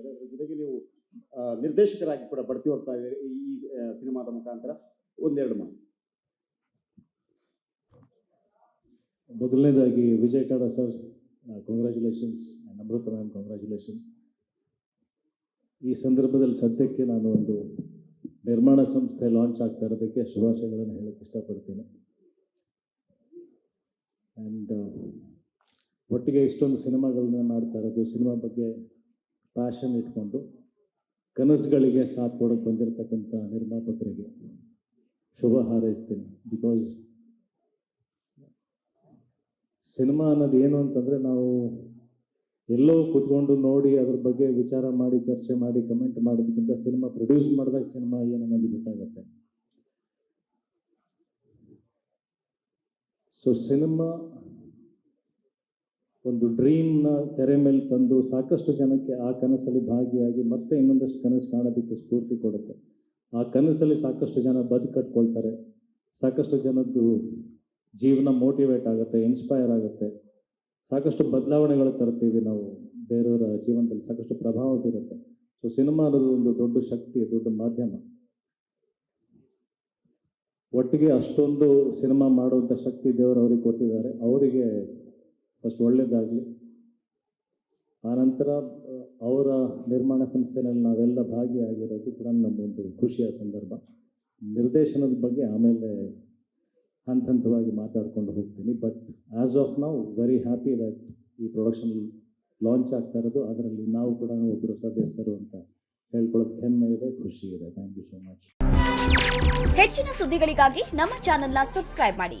ಇದೆ. ಅದ್ರ ಜೊತೆಗೆ ನೀವು ನಿರ್ದೇಶಕರಾಗಿ ಕೂಡ ಬಡ್ತಿ ಹೋಗ್ತಾ ಇದ್ದೀರಿ ಈ ಸಿನಿಮಾದ ಮುಖಾಂತರ. ಒಂದೆರಡು ಮಾತು. ಮೊದಲನೇದಾಗಿ Vijay TADA sir congratulations Amrutha ma'am congratulations ಈ ಸಂದರ್ಭದಲ್ಲಿ ಸದ್ಯಕ್ಕೆ ನಾನು ಒಂದು ನಿರ್ಮಾಣ ಸಂಸ್ಥೆ ಲಾಂಚ್ ಆಗ್ತಾ ಇರೋದಕ್ಕೆ ಶುಭಾಶಯಗಳನ್ನು ಹೇಳಕ್ಕೆ ಇಷ್ಟಪಡ್ತೀನಿ. ಆ್ಯಂಡ್ ಒಟ್ಟಿಗೆ ಇಷ್ಟೊಂದು ಸಿನಿಮಾಗಳನ್ನ ಮಾಡ್ತಾ ಇರೋದು, ಸಿನಿಮಾ ಬಗ್ಗೆ ಪ್ಯಾಷನ್ ಇಟ್ಕೊಂಡು ಕನಸುಗಳಿಗೆ ಸಾಥ್ ಕೊಡೋಕೆ ಬಂದಿರತಕ್ಕಂಥ ನಿರ್ಮಾಪಕರಿಗೆ ಶುಭ ಹಾರೈಸ್ತೀನಿ. ಬಿಕಾಸ್ ಸಿನಿಮಾ ಅನ್ನೋದು ಏನು ಅಂತಂದರೆ ನಾವು ಎಲ್ಲೋ ಕೂತ್ಕೊಂಡು ನೋಡಿ ಅದ್ರ ಬಗ್ಗೆ ವಿಚಾರ ಮಾಡಿ, ಚರ್ಚೆ ಮಾಡಿ ಕಮೆಂಟ್ ಮಾಡೋದಕ್ಕಿಂತ ಸಿನಿಮಾ ಪ್ರೊಡ್ಯೂಸ್ ಮಾಡಿದಾಗ ಸಿನಿಮಾ ಏನು ಅನ್ನೋದು ಗೊತ್ತಾಗುತ್ತೆ. ಸೊ ಸಿನಿಮಾ ಒಂದು ಡ್ರೀಮ್ನ ತೆರೆ ಮೇಲೆ ತಂದು ಸಾಕಷ್ಟು ಜನಕ್ಕೆ ಆ ಕನಸಲ್ಲಿ ಭಾಗಿಯಾಗಿ ಮತ್ತೆ ಇನ್ನೊಂದಷ್ಟು ಕನಸು ಕಾಣೋದಕ್ಕೆ ಸ್ಫೂರ್ತಿ ಕೊಡುತ್ತೆ. ಆ ಕನಸಲ್ಲಿ ಸಾಕಷ್ಟು ಜನ ಬದುಕು ಕಟ್ಕೊಳ್ತಾರೆ. ಸಾಕಷ್ಟು ಜನದ್ದು ಜೀವನ ಮೋಟಿವೇಟ್ ಆಗುತ್ತೆ ಇನ್ಸ್ಪೈರ್ ಆಗುತ್ತೆ. ಸಾಕಷ್ಟು ಬದಲಾವಣೆಗಳು ತರ್ತೀವಿ ನಾವು ಬೇರೆಯವರ ಜೀವನದಲ್ಲಿ, ಸಾಕಷ್ಟು ಪ್ರಭಾವ ಬೀರುತ್ತೆ. ಸೊ ಸಿನಿಮಾ ಅನ್ನೋದು ಒಂದು ದೊಡ್ಡ ಶಕ್ತಿ, ದೊಡ್ಡ ಮಾಧ್ಯಮ. ಒಟ್ಟಿಗೆ ಅಷ್ಟೊಂದು ಸಿನಿಮಾ ಮಾಡುವಂಥ ಶಕ್ತಿ ದೇವರು ಅವರಿಗೆ ಕೊಟ್ಟಿದ್ದಾರೆ. ಅವರಿಗೆ ಫಸ್ಟ್ ಒಳ್ಳೆಯದಾಗಲಿ ಆನಂತರ, ಅವರ ನಿರ್ಮಾಣ ಸಂಸ್ಥೆನಲ್ಲಿ ನಾವೆಲ್ಲ ಭಾಗಿಯಾಗಿರೋದು ಕೂಡ ನಮ್ಮೊಂದು ಖುಷಿಯ ಸಂದರ್ಭ. ನಿರ್ದೇಶನದ ಬಗ್ಗೆ ಆಮೇಲೆ ಹಂತ ಹಂತವಾಗಿ ಮಾತಾಡ್ಕೊಂಡು ಹೋಗ್ತೀನಿ. ಬಟ್ ಆ್ಯಸ್ ಆಫ್ ನಾವು ವೆರಿ ಹ್ಯಾಪಿ ದಟ್ ಈ ಪ್ರೊಡಕ್ಷನ್ ಲಾಂಚ್ ಆಗ್ತಾ ಇರೋದು. ಅದರಲ್ಲಿ ನಾವು ಕೂಡ ಒಬ್ಬರು ಸದಸ್ಯರು ಅಂತ ಹೇಳ್ಕೊಳ್ಳೋದು ಹೆಮ್ಮೆ ಇದೆ, ಖುಷಿ ಇದೆ. ಥ್ಯಾಂಕ್ ಯು ಸೋ ಮಚ್ ಹೆಚ್ಚಿನ ಸುದ್ದಿಗಳಿಗಾಗಿ ನಮ್ಮ ಚಾನೆಲ್ನ ಸಬ್ಸ್ಕ್ರೈಬ್ ಮಾಡಿ.